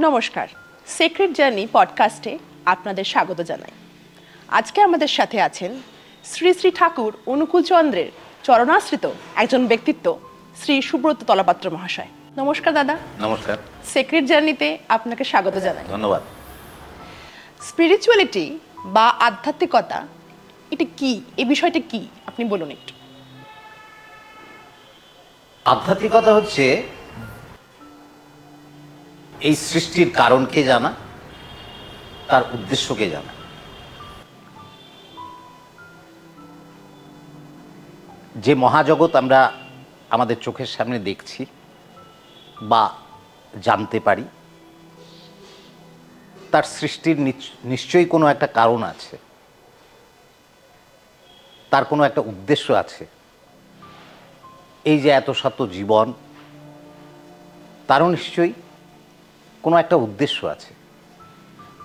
নমস্কার। Secret journey পডকাস্টে আপনাদের স্বাগত জানাই। আজকে আমাদের সাথে আছেন শ্রী শ্রী ঠাকুর অনুকূল চন্দ্রের চরণাশ্রিত একজন ব্যক্তিত্ব শ্রী সুব্রত তলাপাত্র মহাশয়। নমস্কার দাদা। নমস্কার। সেক্রেট জার্নিতে আপনাকে স্বাগত জানাই। ধন্যবাদ। স্পিরিচুয়ালিটি বা আধ্যাত্মিকতা এটা কি? এই বিষয়টা কি? আপনি বলুন একটু। আধ্যাত্মিকতা হচ্ছে এই সৃষ্টির কারণকে জানা? তার উদ্দেশ্যকে জানা? যে মহাজগৎ আমরা আমাদের চোখের সামনে দেখছি বা জানতে পারি, তার সৃষ্টির নিশ্চয়ই কোনো একটা কারণ আছে। তার কোনো একটা উদ্দেশ্য আছে। এই যে এত শত জীবন, তারও নিশ্চয়ই কোনো একটা উদ্দেশ্য আছে।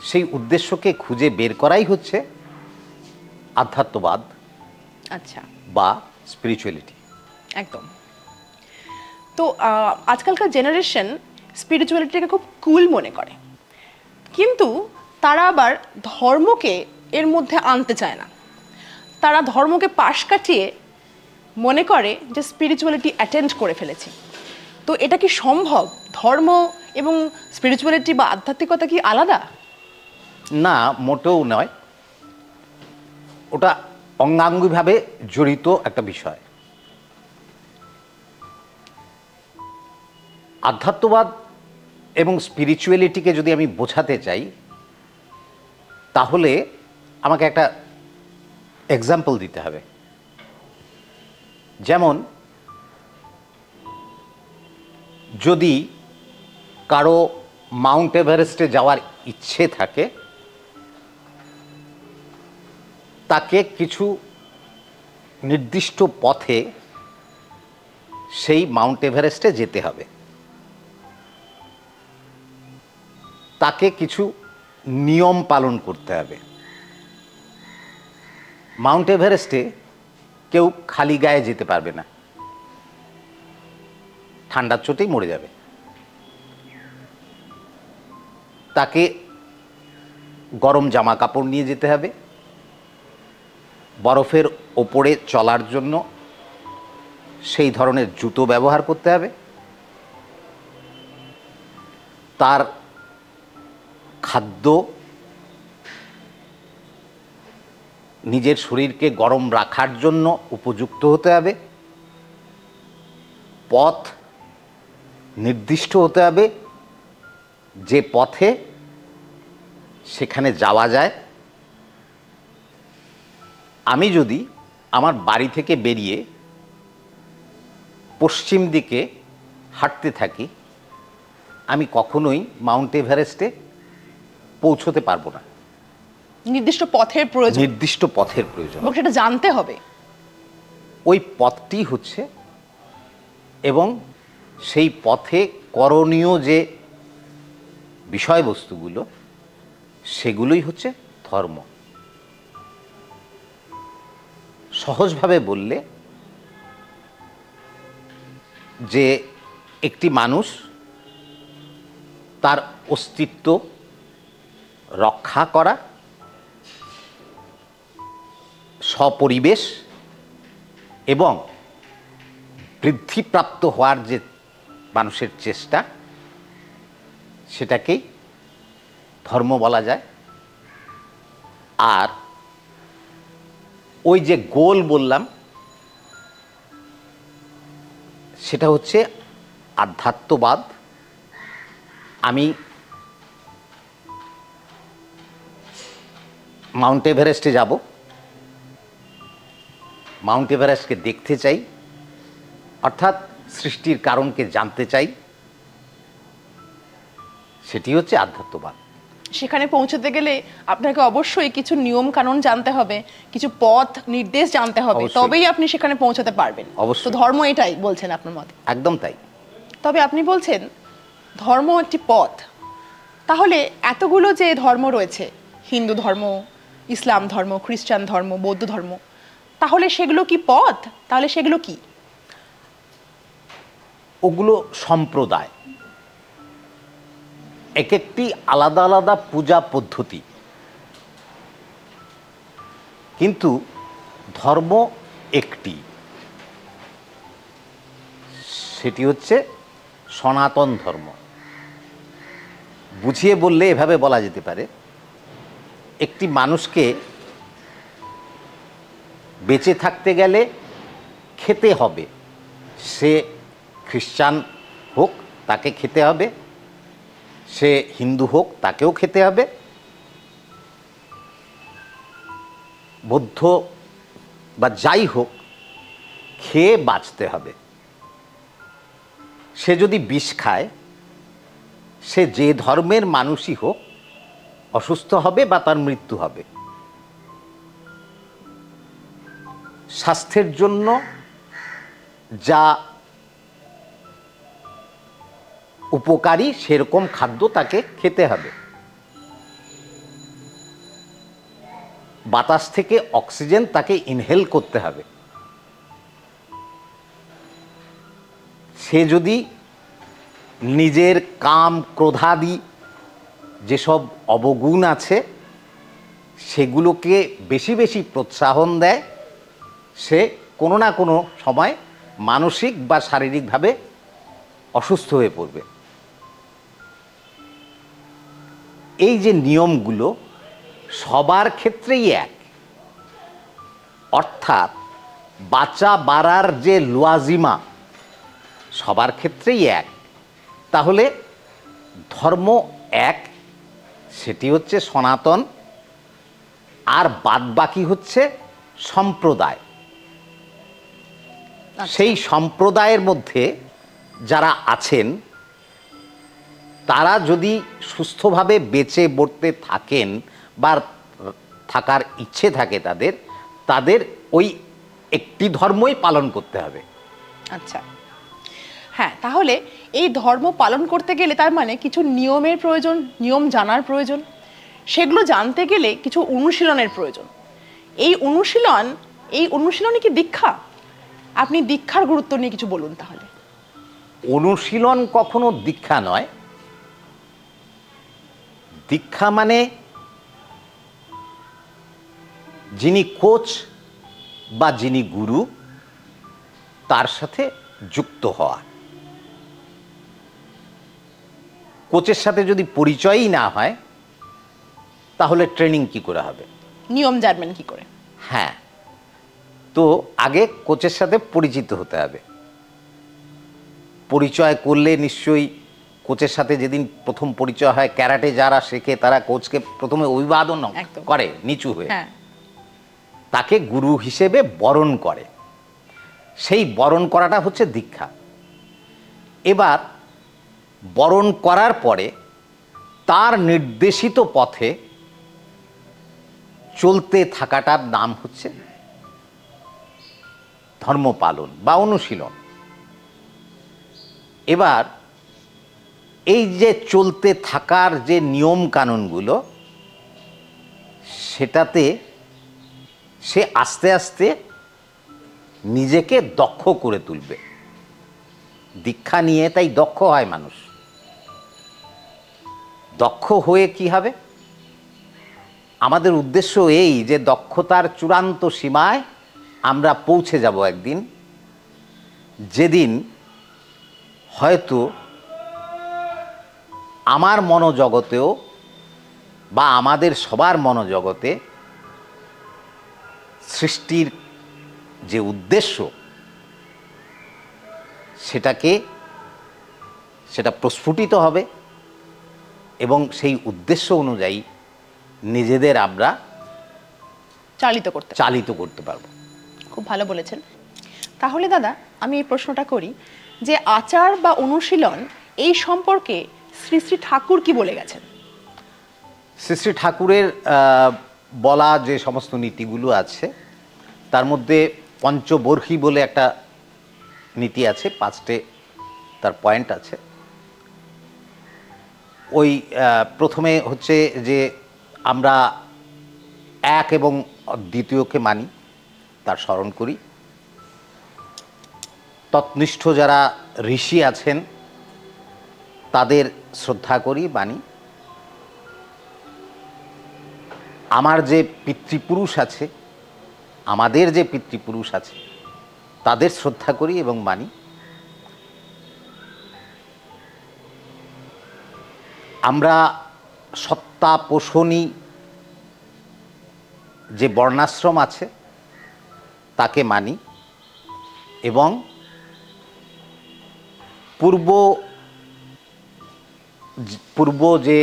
সেই উদ্দেশ্যকে খুঁজে বের করাই হচ্ছে আধ্যাত্মবাদ আচ্ছা। বা স্পিরিচুয়ালিটি একদম। তো আজকালকার জেনারেশন স্পিরিচুয়ালিটিকে খুব কুল মনে করে। কিন্তু তারা আবার ধর্মকে এর মধ্যে আনতে চায় না। তারা ধর্মকে পাশ কাটিয়ে মনে করে যে স্পিরিচুয়ালিটি অ্যাটেন্ড করে ফেলেছে। তো এটা কি সম্ভব? ধর্ম এবং স্পিরিচুয়ালিটি বা আধ্যাত্মিকতা কি আলাদা? না, মোটেও নয়। ওটা অঙ্গাঙ্গিভাবে জড়িত একটা বিষয়। আধ্যাত্মবাদ এবং স্পিরিচুয়ালিটিকে যদি আমি বোঝাতে চাই, তাহলে আমাকে একটা এক্সাম্পল দিতে হবে। যেমন যদি কারও মাউন্ট এভারেস্টে যাওয়ার ইচ্ছে থাকে, তাকে কিছু নির্দিষ্ট পথে সেই মাউন্ট এভারেস্টে যেতে হবে। তাকে কিছু নিয়ম পালন করতে হবে। মাউন্ট এভারেস্টে কেউ খালি গায়ে যেতে পারবে না। ঠান্ডার চোটেই মরে যাবে। তাকে গরম জামা কাপড় নিয়ে যেতে হবে। বরফের ওপরে চলার জন্য সেই ধরনের জুতো ব্যবহার করতে হবে। তার খাদ্য নিজের শরীরকে গরম রাখার জন্য উপযুক্ত হতে হবে। পথ নির্দিষ্ট হতে হবে যে পথে সেখানে যাওয়া যায়। আমি যদি আমার বাড়ি থেকে বেরিয়ে পশ্চিম দিকে হাঁটতে থাকি আমি কখনোই মাউন্ট এভারেস্টে পৌঁছতে পারব না। নির্দিষ্ট পথের প্রয়োজন। নির্দিষ্ট পথের প্রয়োজন। এবং সেটা জানতে হবে। ওই পথটি হচ্ছে এবং সেই পথে করণীয় যে বিষয়বস্তুগুলো, সেগুলোই হচ্ছে ধর্ম। সহজভাবে বললে যে একটি মানুষ তার অস্তিত্ব রক্ষা করা, সপরিবেশ এবং বৃদ্ধিপ্রাপ্ত হওয়ার যে মানুষের চেষ্টা, সেটাকেই ধর্ম বলা যায়। আর ওই যে গোল বললাম, সেটা হচ্ছে আধ্যাত্মবাদ। আমি মাউন্ট এভারেস্টে যাব। মাউন্ট এভারেস্টকে দেখতে চাই। অর্থাৎ সৃষ্টির কারণকে জানতে চাই সেটি হচ্ছে আধ্যাত্মবাদ। সেখানে পৌঁছতে গেলে আপনাকে অবশ্যই কিছু নিয়ম কানুন জানতে হবে কিছু পথ নির্দেশ জানতে হবে তবেই আপনি সেখানে পৌঁছতে পারবেন। অবশ্যই। তো ধর্ম এটাই বলছেন আপনার মতে। একদম তাই। তবে আপনি বলছেন ধর্ম একটি পথ। তাহলে এতগুলো যে ধর্ম রয়েছে হিন্দু ধর্ম ইসলাম ধর্ম খ্রিস্টান ধর্ম বৌদ্ধ ধর্ম তাহলে সেগুলো কি পথ? তাহলে সেগুলো কি? ওগুলো সম্প্রদায়। এক একটি আলাদা আলাদা পূজা পদ্ধতি। কিন্তু ধর্ম একটি। সেটি হচ্ছে সনাতন ধর্ম। বুঝিয়ে বললে এভাবে বলা যেতে পারে, একটি মানুষকে বেঁচে থাকতে গেলে খেতে হবে। সে খ্রিস্টান হোক, তাকে খেতে হবে। সে হিন্দু হোক, তাকেও খেতে হবে। বৌদ্ধ বা যাই হোক, খেয়ে বাঁচতে হবে। সে যদি বিষ খায়, সে যে ধর্মের মানুষই হোক, অসুস্থ হবে বা তার মৃত্যু হবে। স্বাস্থ্যের জন্য যা উপকারী সেরকম খাদ্য তাকে খেতে হবে। বাতাস থেকে অক্সিজেন তাকে ইনহেল করতে হবে। সে যদি নিজের কাম ক্রোধাদি যেসব অবগুণ আছে, সেগুলোকে বেশি বেশি প্রোৎসাহন দেয়, সে কোনো না কোনো সময় মানসিক বা শারীরিকভাবে অসুস্থ হয়ে পড়বে। এই যে নিয়মগুলো সবার ক্ষেত্রেই এক। অর্থাৎ বাঁচা বাড়ার যে লোয়াজিমা সবার ক্ষেত্রেই এক। তাহলে ধর্ম এক সেটি হচ্ছে সনাতন আর বাদবাকি হচ্ছে সম্প্রদায়। সেই সম্প্রদায়ের মধ্যে যারা আছেন তারা যদি সুস্থভাবে বেঁচে বর্তে থাকেন বা থাকার ইচ্ছে থাকে তাদের তাদের ওই একটি ধর্মই পালন করতে হবে। আচ্ছা। হ্যাঁ তাহলে এই ধর্ম পালন করতে গেলে তার মানে কিছু নিয়মের প্রয়োজন নিয়ম জানার প্রয়োজন। সেগুলো জানতে গেলে কিছু অনুশীলনের প্রয়োজন। এই অনুশীলন এই অনুশীলনে কি দীক্ষা? আপনি দীক্ষার গুরুত্ব নিয়ে কিছু বলুন তাহলে। অনুশীলন কখনো দীক্ষা নয় দীক্ষা মানে যিনি কোচ বা যিনি গুরু তার সাথে যুক্ত হওয়া। কোচের সাথে যদি পরিচয়ই না হয় তাহলে ট্রেনিং কি করে হবে? নিয়ম জানবেন কি করে? হ্যাঁ। তো আগে কোচের সাথে পরিচিত হতে হবে। পরিচয় করলে নিশ্চয়ই কোচের সাথে যেদিন প্রথম পরিচয় হয় ক্যারাটে যারা শেখে তারা কোচকে প্রথমে অভিবাদন করে নিচু হয়ে। হ্যাঁ। তাকে গুরু হিসেবে বরণ করে। সেই বরণ করাটা হচ্ছে দীক্ষা। এবার বরণ করার পরে তার নির্দেশিত পথে চলতে থাকাটার নাম হচ্ছে ধর্ম পালন বা অনুশীলন। এবার এই যে চলতে থাকার যে নিয়ম কানুনগুলো, সেটাতে সে আস্তে আস্তে নিজেকে দক্ষ করে তুলবে। দীক্ষা নিয়ে তাই দক্ষ হয় মানুষ। দক্ষ হয়ে কি হবে? আমাদের উদ্দেশ্য এই যে দক্ষতার চূড়ান্ত সীমায় আমরা পৌঁছে যাব একদিন। যেদিন হয়তো আমার মনোজগতেও বা আমাদের সবার মনোজগতে সৃষ্টির যে উদ্দেশ্য সেটাকে সেটা প্রস্ফুটিত হবে এবং সেই উদ্দেশ্য অনুযায়ী নিজেদের আমরা চালিত করতে চালিত করতে পারব। খুব ভালো বলেছেন। তাহলে দাদা আমি এই প্রশ্নটা করি যে আচার বা অনুশীলন এই সম্পর্কে শ্রী শ্রী ঠাকুর কি বলে গেছেন? শ্রী শ্রী ঠাকুরের বলা যে সমস্ত নীতিগুলো আছে, তার মধ্যে পঞ্চবর্ষী বলে একটা নীতি আছে, পাঁচটে তার পয়েন্ট আছে। ওই প্রথমে হচ্ছে যে আমরা এক এবং দ্বিতীয়কে মানি, তার স্মরণ করি। তৎনিষ্ঠ যারা ঋষি আছেন, তাদের শ্রদ্ধা করি, বাণী। আমার যে পিতৃপুরুষ আছে, আমাদের যে পিতৃপুরুষ আছে, তাদের শ্রদ্ধা করি এবং মানি আমরা সত্তা পোষণী যে বর্ণাশ্রম আছে, তাকে মানি এবং পূর্ব পূর্ব যে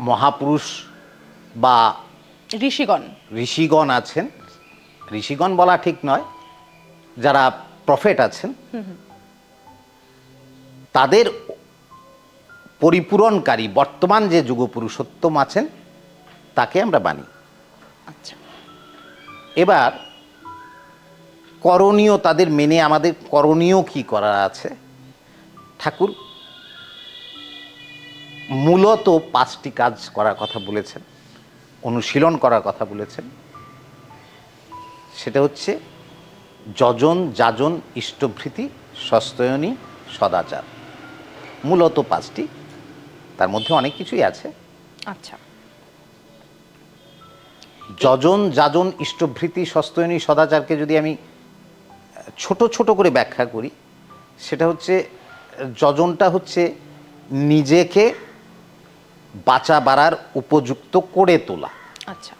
মহাপুরুষ বা ঋষিগণ। ঋষিগণ আছেন ঋষিগণ বলা ঠিক নয় যারা প্রফেট আছেন তাদের পরিপূরণকারী বর্তমান যে যুগপুরুষোত্তম আছেন তাকে আমরা মানি আচ্ছা। এবার করণীয় তাদের মেনে আমাদের করণীয় কি করা আছে? ঠাকুর মূলত পাঁচটি কাজ করার কথা বলেছেন অনুশীলন করার কথা বলেছেন। সেটা হচ্ছে যজন যাজন ইষ্টভৃতি সস্তয়নী সদাচার। মূলত পাঁচটি তার মধ্যে অনেক কিছুই আছে। আচ্ছা। যজন যাজন ইষ্টভৃতি সস্তয়নী সদাচারকে যদি আমি ছোট ছোট করে ব্যাখ্যা করি সেটা হচ্ছে যজনটা হচ্ছে নিজেকে বাঁচা বাড়ার উপযুক্ত করে তোলা। আচ্ছা।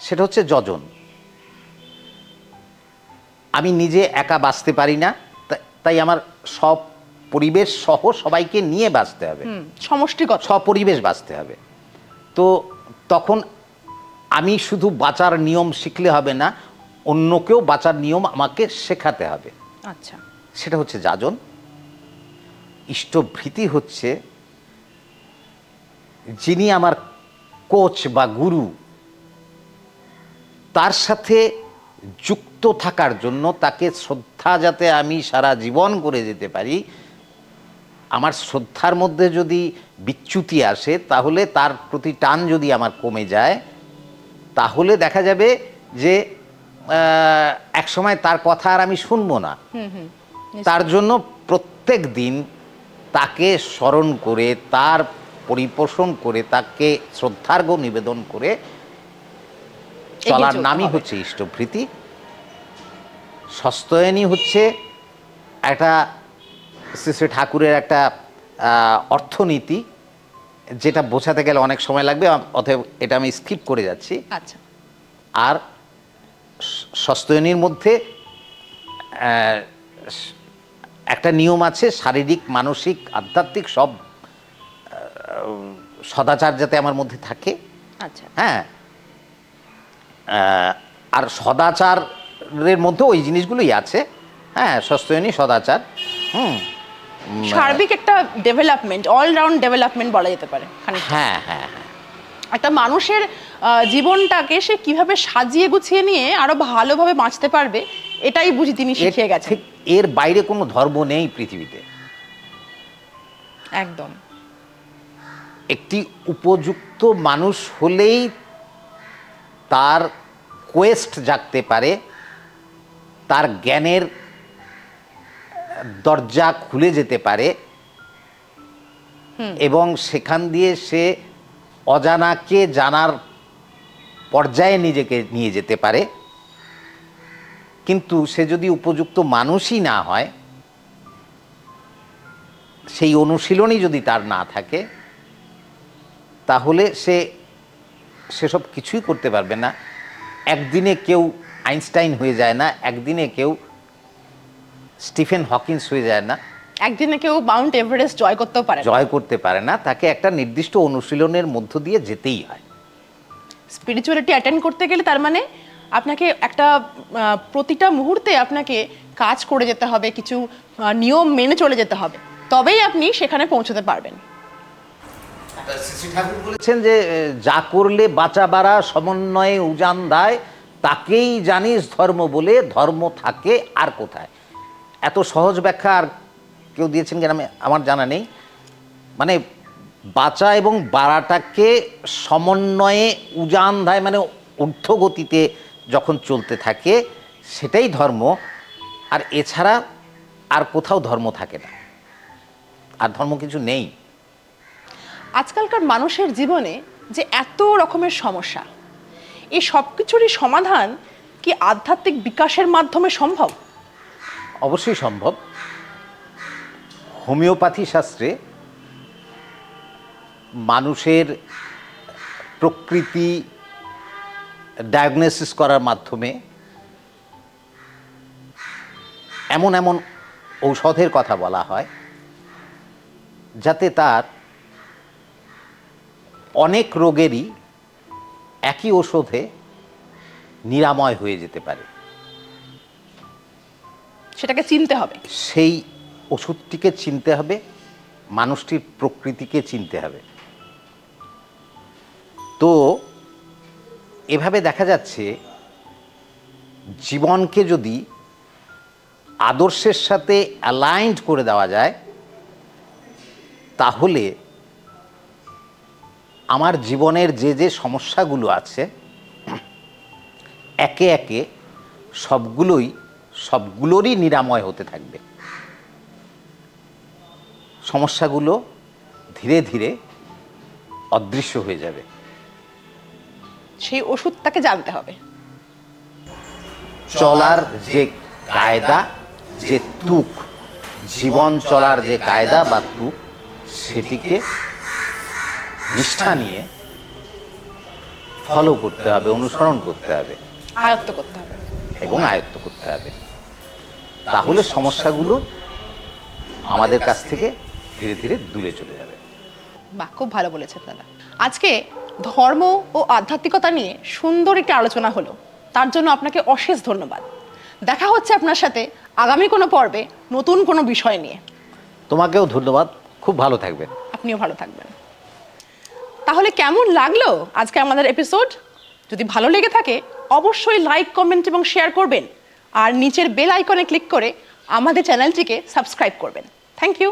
সেটা হচ্ছে যজন। আমি নিজে একা বাঁচতে পারি না তাই আমার সব পরিবেশ সহ সবাইকে নিয়ে বাঁচতে হবে। সমষ্টিগত। স্বপরিবেশ বাঁচতে হবে। তো তখন আমি শুধু বাঁচার নিয়ম শিখলে হবে না অন্যকেও বাঁচার নিয়ম আমাকে শেখাতে হবে। আচ্ছা। সেটা হচ্ছে যাজন। ইষ্টভৃতি হচ্ছে যিনি আমার কোচ বা গুরু তার সাথে যুক্ত থাকার জন্য তাকে শ্রদ্ধা যাতে আমি সারা জীবন করে যেতে পারি আমার শ্রদ্ধার মধ্যে যদি বিচ্যুতি আসে তাহলে তার প্রতি টান যদি আমার কমে যায় তাহলে দেখা যাবে যে এক সময় তার কথা আর আমি শুনব না। তার জন্য প্রত্যেক দিন তাকে স্মরণ করে তার পরিপোষণ করে তাকে শ্রদ্ধার্ঘ নিবেদন করে চলার নামই হচ্ছে ইষ্টভৃতি সস্তয়নী হচ্ছে একটা শ্রী শ্রী ঠাকুরের একটা অর্থনীতি যেটা বোঝাতে গেলে অনেক সময় লাগবে অতএব এটা আমি স্কিপ করে যাচ্ছি। আচ্ছা। আর সস্তয়নীর মধ্যে একটা নিয়ম আছে শারীরিক মানসিক আধ্যাত্মিক সব সদাচার যাতে আমার মধ্যে থাকে। আচ্ছা। হ্যাঁ। আর সদাচারের মধ্যে ওই জিনিসগুলোই আছে। হ্যাঁ সস্তয়নী সদাচার। হুম। সার্বিক একটা ডেভেলপমেন্ট অলরাউন্ড ডেভেলপমেন্ট বলা যেতে পারে হ্যাঁ হ্যাঁ হ্যাঁ। একটা মানুষের জীবনটাকে সে কীভাবে সাজিয়ে গুছিয়ে নিয়ে আরও ভালোভাবে বাঁচতে পারবে এটাই বুঝি তিনি শিখিয়ে গেছেন। এর বাইরে কোনো ধর্ম নেই পৃথিবীতে। একদম। একটি উপযুক্ত মানুষ হলেই তার কোয়েস্ট জাগতে পারে তার জ্ঞানের দরজা খুলে যেতে পারে এবং সেখান দিয়ে সে অজানাকে জানার পর্যায়ে নিজেকে নিয়ে যেতে পারে। কিন্তু সে যদি উপযুক্ত মানুষই না হয় সেই অনুশীলনই যদি তার না থাকে তাহলে সে সেসব কিছুই করতে পারবে না। একদিনে কেউ আইনস্টাইন হয়ে যায় না একদিনে কেউ স্টিফেন হকিন্স হয়ে যায় না। একদিনে কেউ মাউন্ট এভারেস্ট জয় করতেও পারে জয় করতে পারে না তাকে একটা নির্দিষ্ট অনুশীলনের মধ্য দিয়ে যেতেই হয়। স্পিরিচুয়ালিটি অ্যাটেন্ড করতে গেলে তার মানে আপনাকে একটা প্রতিটা মুহূর্তে আপনাকে কাজ করে যেতে হবে কিছু নিয়ম মেনে চলে যেতে হবে। তবেই আপনি সেখানে পৌঁছতে পারবেন। বলেছেন যে যা করলে বাঁচা বাড়া সমন্বয়ে উজান দেয়, তাকেই জানিস ধর্ম বলে, ধর্ম থাকে আর কোথায়। এত সহজ ব্যাখ্যা আর কেউ দিয়েছেন কিনা আমি আমার জানা নেই। মানে বাঁচা এবং বাড়াটাকে সমন্বয়ে উজান দেয় মানে ঊর্ধ্বগতিতে যখন চলতে থাকে, সেটাই ধর্ম। আর এছাড়া আর কোথাও ধর্ম থাকে না। আর ধর্ম কিছু নেই। আজকালকার মানুষের জীবনে যে এত রকমের সমস্যা এই সব কিছুরই সমাধান কি আধ্যাত্মিক বিকাশের মাধ্যমে সম্ভব? অবশ্যই সম্ভব। হোমিওপ্যাথি শাস্ত্রে মানুষের প্রকৃতি ডায়াগনোসিস করার মাধ্যমে এমন এমন ঔষধের কথা বলা হয়, যাতে তার অনেক রোগেরই একই ওষুধে নিরাময় হয়ে যেতে পারে। সেটাকে চিনতে হবে। সেই ওষুধটিকে চিনতে হবে মানুষটির প্রকৃতিকে চিনতে হবে। তো এভাবে দেখা যাচ্ছে জীবনকে যদি আদর্শের সাথে অ্যালাইন্ড করে দেওয়া যায় তাহলে আমার জীবনের যে যে সমস্যাগুলো আছে একে একে সবগুলোই সবগুলোরই নিরাময় হতে থাকবে। সমস্যাগুলো ধীরে ধীরে অদৃশ্য হয়ে যাবে। সেই ওষুধটাকে জানতে হবে। চলার যে কায়দা যে তুক জীবন চলার যে কায়দা বা তুক সেটিকে নিষ্ঠা নিয়ে ফলো করতে হবে অনুসরণ করতে হবে। আয়ত্ত করতে হবে। এবং আয়ত্ত করতে হবে। তাহলে সমস্যাগুলো আমাদের কাছ থেকে ধীরে ধীরে দূরে চলে যাবে। বাহ খুব ভালো বলেছেন দাদা। আজকে ধর্ম ও আধ্যাত্মিকতা নিয়ে সুন্দর একটি আলোচনা হলো। তার জন্য আপনাকে অশেষ ধন্যবাদ। দেখা হচ্ছে আপনার সাথে আগামী কোনো পর্বে নতুন কোনো বিষয় নিয়ে। তোমাকেও ধন্যবাদ। খুব ভালো থাকবেন। আপনিও ভালো থাকবেন। তাহলে কেমন লাগল আজকে আমাদের এপিসোড যদি ভালো লেগে থাকে, অবশ্যই লাইক কমেন্ট এবং শেয়ার করবেন। আর নিচের বেল আইকনে ক্লিক করে আমাদের চ্যানেলটিকে সাবস্ক্রাইব করবেন। Thank you